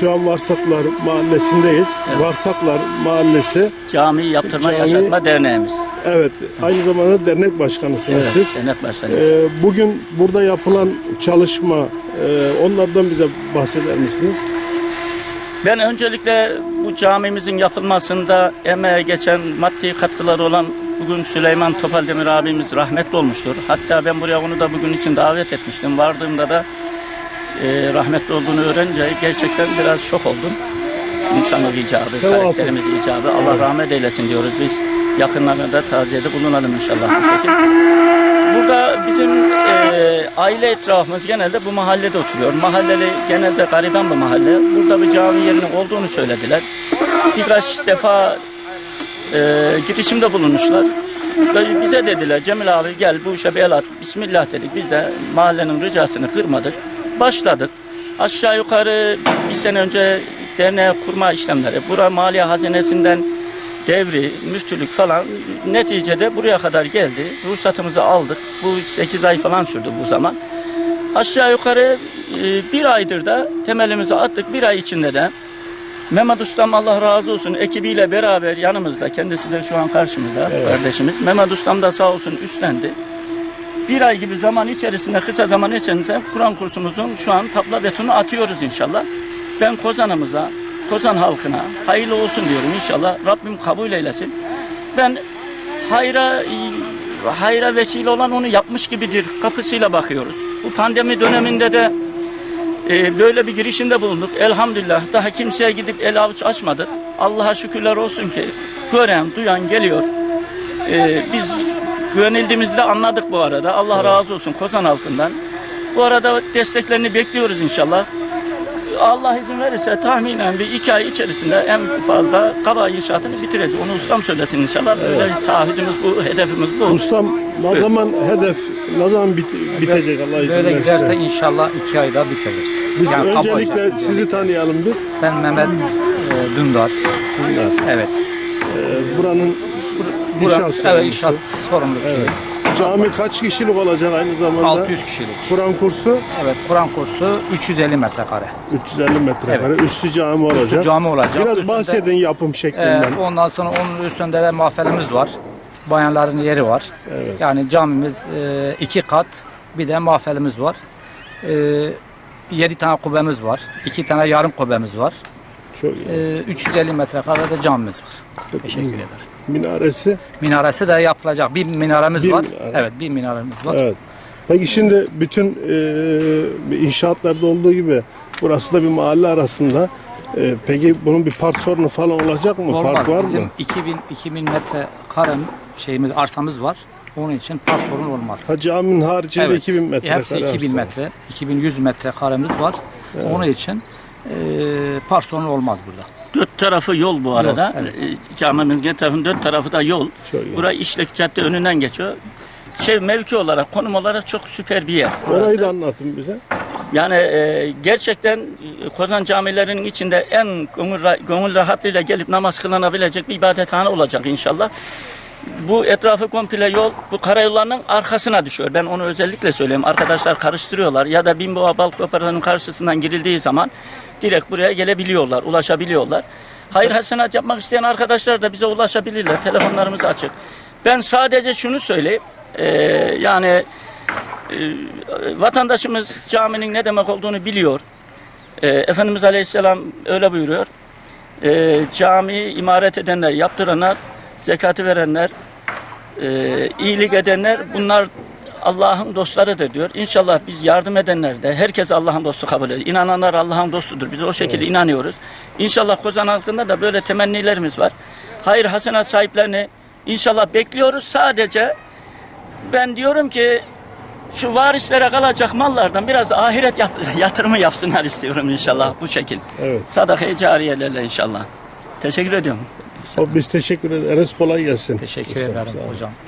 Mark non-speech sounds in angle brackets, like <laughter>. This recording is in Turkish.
Şu an Varsaklar Mahallesi'ndeyiz. Varsaklar Mahallesi. Cami Yaptırma Cami- Yaşatma Derneğimiz. Evet, aynı zamanda dernek başkanısınız Evet, siz. Senet Başkanı. Ee, bugün burada yapılan çalışma, e, onlardan bize bahseder misiniz? Ben öncelikle bu camimizin yapılmasında emeğe geçen maddi katkıları olan bugün Süleyman Topaldemir abimiz rahmetli olmuştur. Hatta ben buraya onu da bugün için davet etmiştim. Vardığımda da e, rahmetli olduğunu öğrenince gerçekten biraz şok oldum. İnsanlık icabı, karakterimiz icabı. Allah rahmet eylesin diyoruz biz. Yakınlarına da taziyede bulunalım inşallah bu şekilde. Burada bizim e, aile etrafımız genelde bu mahallede oturuyor. Mahalleli genelde gariban bir mahalle. Burada bir cami yerinin olduğunu söylediler. Birkaç defa e, girişimde bulunmuşlar. Ve bize dediler Cemil abi gel bu işe bir el at. Bismillah dedik. Biz de mahallenin ricasını kırmadık. Başladık. Aşağı yukarı bir sene önce derneğe kurma işlemleri. Bura maliye hazinesinden devri, mülkçülük falan neticede buraya kadar geldi. Ruhsatımızı aldık. Bu 8 ay falan sürdü bu zaman. Aşağı yukarı e, bir aydır da temelimizi attık. Bir ay içinde de Mehmet Ustam Allah razı olsun ekibiyle beraber yanımızda. Kendisi de şu an karşımızda kardeşimiz. Mehmet Ustam da sağ olsun üstlendi. Bir ay gibi zaman içerisinde, kısa zaman içerisinde Kur'an kursumuzun şu an tabla betonu atıyoruz inşallah. Ben Kozan'ımıza, Kozan halkına hayırlı olsun diyorum inşallah. Rabbim kabul eylesin. Ben hayra hayra vesile olan onu yapmış gibidir kapısıyla bakıyoruz. Bu pandemi döneminde de e, böyle bir girişimde bulunduk. Elhamdülillah daha kimseye gidip el avuç açmadık. Allah'a şükürler olsun ki gören, duyan geliyor. E, biz güvenildiğimizi de anladık bu arada. Allah razı olsun Kozan halkından. Bu arada desteklerini bekliyoruz inşallah. Allah izin verirse tahminen bir iki ay içerisinde en fazla kaba inşaatını bitireceğiz. Onu ustam söylesin inşallah. Böyle taahhüdümüz bu, hedefimiz bu. Ustam ne zaman hedef, ne zaman bit- bitecek Allah izin Böyle verirse? giderse inşallah iki ayda bitiririz. Biz Yani öncelikle kabaca. sizi tanıyalım biz. Ben Mehmet e, Dündar. Bunlar. Evet. Ee, buranın Bura, inşaat evet sorumlusu. inşaat sorumlusuyum. Evet. Cami kaç kişilik olacak aynı zamanda? 600 kişilik. Kur'an kursu Evet Kur'an kursu 350 metrekare. 350 metrekare. Evet. Üstü cami olacak. Üstü cami olacak. Biraz Üstünde- bahsedin yapım şeklinden. ondan sonra onun üstünde de mahfelimiz var. Bayanların yeri var. Evet. Yani camimiz e, iki kat bir de mahfelimiz var. E, 7 tane kubbemiz var. 2 tane yarım kubbemiz var. Çok iyi. E, 350 metrekare de camimiz var. Teşekkür ederim. Minaresi. Minaresi de yapılacak. Bir minaremiz Bir var. minare. Evet, bir minaremiz var. Evet. Peki şimdi bütün e, inşaatlarda olduğu gibi burası da bir mahalle arasında. E, peki bunun bir park sorunu falan olacak mı? Olmaz. Park var Bizim mı? 2000 2000 metre kare şeyimiz arsamız var. Onun için park sorun olmaz. Ha caminin haricinde Evet. 2000 metrekare. Hepsi 2000 arsa. metre, 2100 metre karemiz var. Onun için e, park sorunu olmaz burada. Dört tarafı yol bu arada. evet. E, Camimizin tarafının dört tarafı da yol. İyi. Burası işlek cadde önünden geçiyor. Şey mevki olarak, konum olarak çok süper bir yer. Orayı da anlatın bize. Yani e, gerçekten e, Kozan camilerinin içinde en gönül, gönül rahatlığıyla gelip namaz kılınabilecek bir ibadethane olacak inşallah. Bu etrafı komple yol bu karayollarının arkasına düşüyor. Ben onu özellikle söyleyeyim. Arkadaşlar karıştırıyorlar ya da Binboğa Balık Kooperatifinin karşısından girildiği zaman direkt buraya gelebiliyorlar, ulaşabiliyorlar. Hayır hasenat yapmak isteyen arkadaşlar da bize ulaşabilirler. Telefonlarımız açık. Ben sadece şunu söyleyeyim. e, yani e, vatandaşımız caminin ne demek olduğunu biliyor. E, Efendimiz Aleyhisselam öyle buyuruyor. E, cami imaret edenler, yaptıranlar, zekatı verenler, e, iyilik edenler bunlar Allah'ın dostlarıdır diyor. İnşallah biz yardım edenler de herkes Allah'ın dostu kabul ediyor. İnananlar Allah'ın dostudur. Biz o şekilde inanıyoruz. İnşallah Kozan halkında da böyle temennilerimiz var. Hayır hasenat sahiplerini inşallah bekliyoruz. Sadece ben diyorum ki şu varislere kalacak mallardan biraz ahiret yap- <laughs> yatırımı yapsınlar istiyorum inşallah bu şekil. Evet. Sadaka-i cariyelerle inşallah. Teşekkür ediyorum. O, biz teşekkür ederiz. Kolay gelsin. Teşekkür ederim hocam.